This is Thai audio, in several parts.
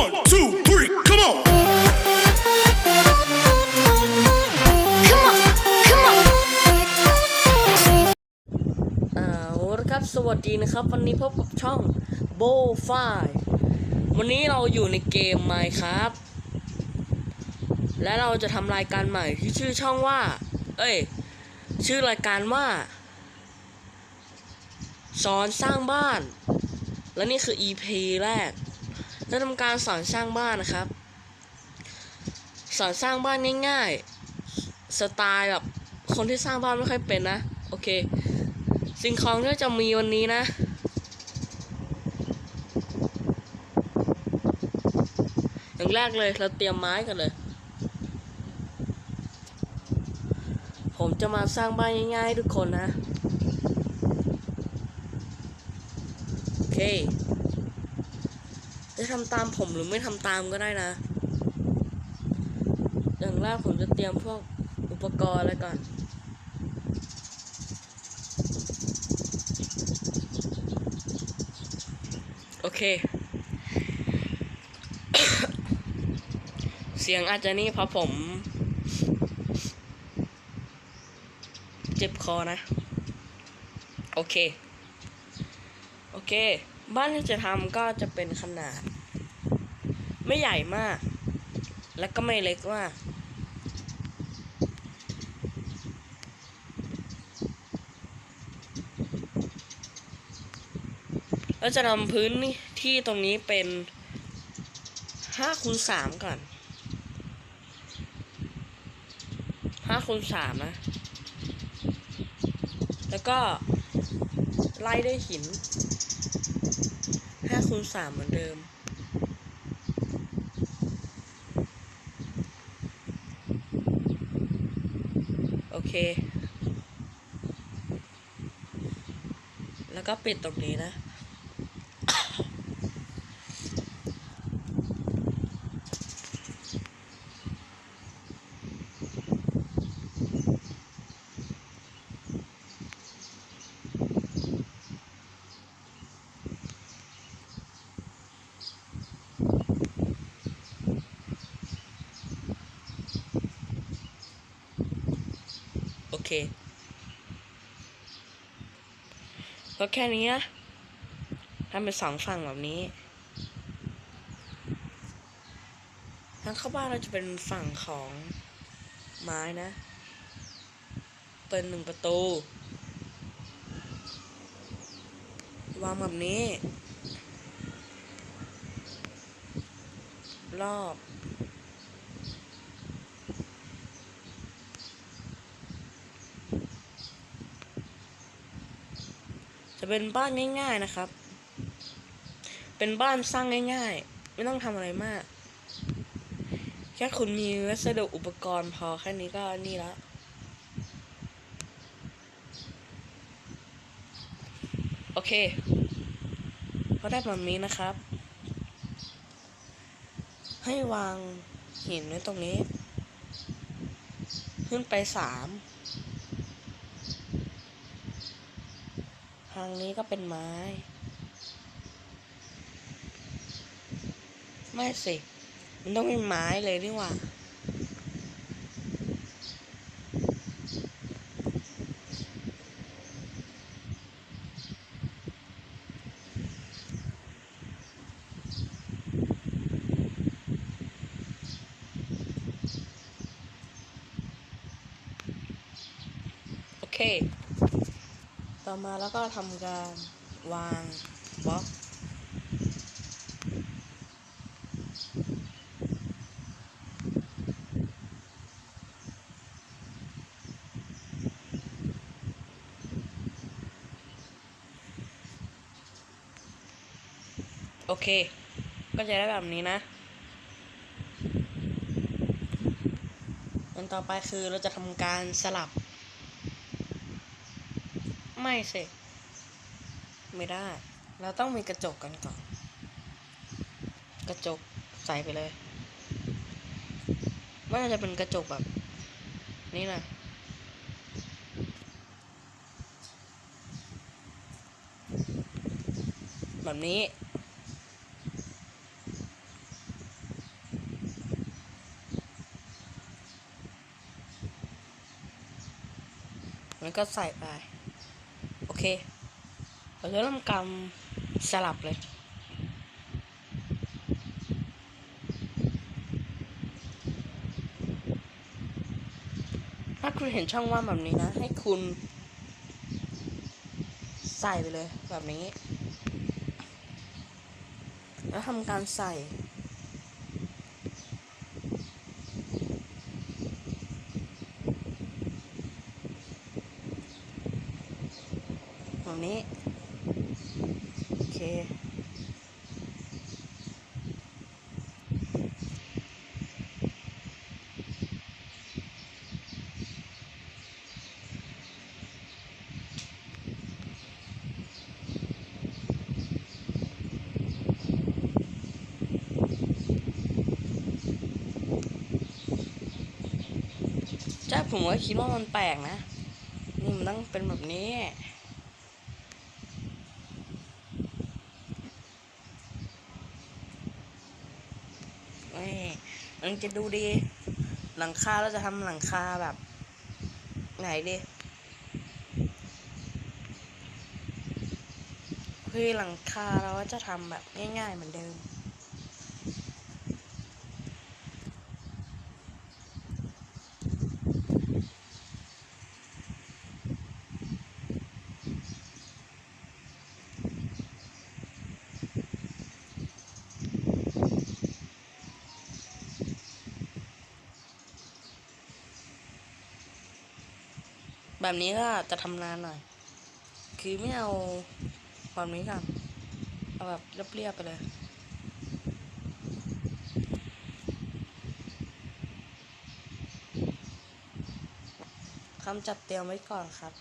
One, two, three, come on. Come on, come on. อ่าโอ้ครับ สวัสดีนะครับ วันนี้พบกับช่องโบฟายวันนี้เราอยู่ในเกม Minecraft และเราจะทำรายการใหม่ที่ชื่อช่องว่า เอ้ย ชื่อรายการว่า สอนสร้างบ้าน และนี่คือ EP แรก จะทำการสอนสร้างบ้านนะครับ สอนสร้างบ้านง่ายๆสไตล์แบบคนที่สร้างบ้านไม่ค่อยเป็นนะโอเค สิ่งของที่จะมีวันนี้นะ อย่างแรกเลยเราเตรียมไม้กันเลย ผมจะมาสร้างบ้านง่ายๆทุกคนนะ โอเค จะทำตามผมหรือไม่ทำตามก็ได้นะ อย่างแรกผมจะเตรียมพวกอุปกรณ์อะไรก่อน โอเค เสียงอาจจะนี่เพราะผม เจ็บคอนะ โอเค โอเค บ้านที่จะทำก็จะเป็นขนาด ไม่ใหญ่มาก และก็ไม่เล็กมากเราจะทำพื้นที่ตรงนี้เป็นห้าคูณสามก่อนห้าคูณสามนะ แล้วก็ไล่ด้วยหิน คูณสามเหมือนเดิม โอเค แล้วก็ปิดตรงนี้นะ โอ เค ก็แค่นี้นะทำเป็นสองฝั่งแบบนี้ทางเข้าบ้านเราจะเป็นฝั่งของไม้นะ เปิดหนึ่งประตู วางแบบนี้ รอบ จะเป็นบ้านง่ายๆนะครับ เป็นบ้านสร้างง่าย ๆ ไม่ต้องทำอะไรมาก แค่คุณมีวัสดุอุปกรณ์พอแค่นี้ก็นี่ละโอเคก็ได้แบบนี้นะครับ ให้วางหินไว้ตรงนี้ ขึ้นไปสาม ทางนี้ก็เป็นไม้ ไม่สิ มันต้องเป็นไม้เลยนี่หว่า โอเค ต่อมาแล้วก็ทำการวางบล็อก โอเค ก็จะได้แบบนี้นะอันต่อไปคือเราจะทำการสลับ ไม่สิไม่ได้ เราต้องมีกระจกกันก่อน กระจกใส่ไปเลยว่าจะเป็นกระจกแบบ นี่นะแบบนี้ แล้วก็ใส่ไป เคเราจะเริ่มกำสลับเลยถ้าคุณเห็นช่องว่างแบบนี้นะ ให้คุณ ใส่ไปเลยแบบนี้ แล้วทำการใส่ แบบนี้ โอเค ใช่ผมก็คิดว่ามันแปลกนะ นี่มันต้องเป็นแบบนี้ มันจะดูดี หลังคาเราจะทำหลังคาแบบ ไหนดีคือหลังคาเราก็จะทำแบบง่ายๆเหมือนเดิม แบบนี้ก็จะทำนานหน่อย คือไม่เอาแบบนี้กันเอาแบบเรียบๆไปเลยคำจัดเตรียมไว้ก่อนครับ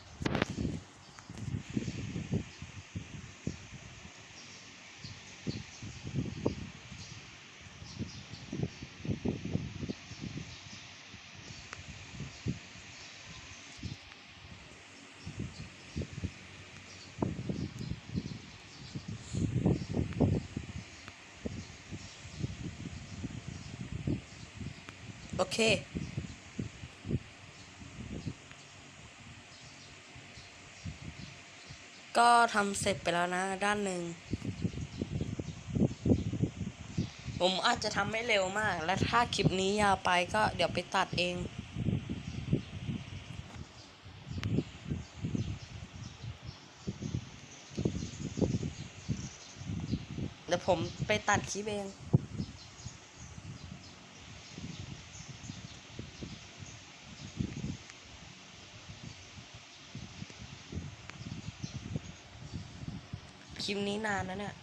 เค ก็ทำเสร็จไปแล้วนะ ด้านหนึ่ง ผมอาจจะทำไม่เร็วมาก และถ้าคลิปนี้ยาวไปก็เดี๋ยวไปตัดเองเดี๋ยวผมไปตัดคลิปเอง คลิปนี้นานนะเนี่ย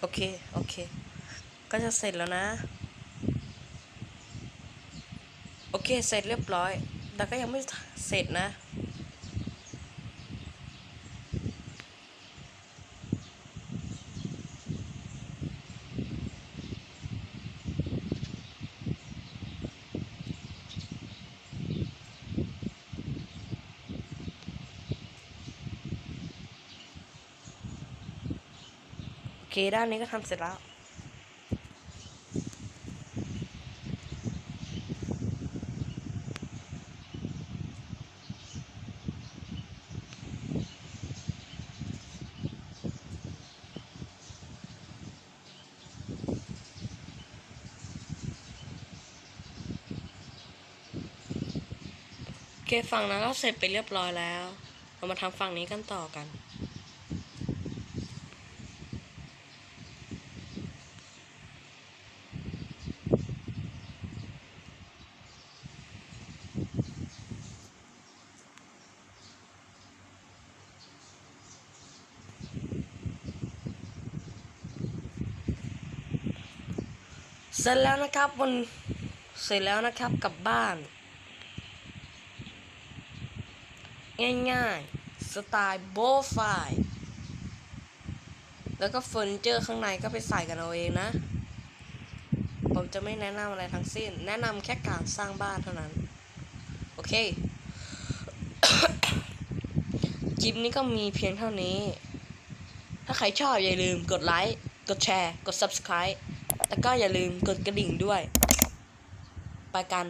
โอเค โอเค ก็จะเสร็จแล้วนะ โอเค เสร็จเรียบร้อย แต่ก็ยังไม่เสร็จนะ โอเค ด้านนี้ก็ทำเสร็จแล้ว ฝั่งนั้นก็เสร็จไปเรียบร้อยแล้ว เรามาทำฝั่งนี้กันต่อกัน เสร็จแล้วนะครับบนเสร็จแล้วนะครับกลับบ้าน ง่ายๆ สไตล์โบไฟแล้วก็เฟอร์นิเจอร์ข้างในก็ไปใส่กันเอาเองนะ ผมจะไม่แนะนำอะไรทั้งสิ้น แนะนำแค่การสร้างบ้านเท่านั้น โอเคคลิปนี้ก็มีเพียงเท่านี้ ถ้าใครชอบอย่าลืมกดไลค์ กดแชร์ กด subscribe แล้วก็อย่าลืมกดกระดิ่งด้วย ไปกัน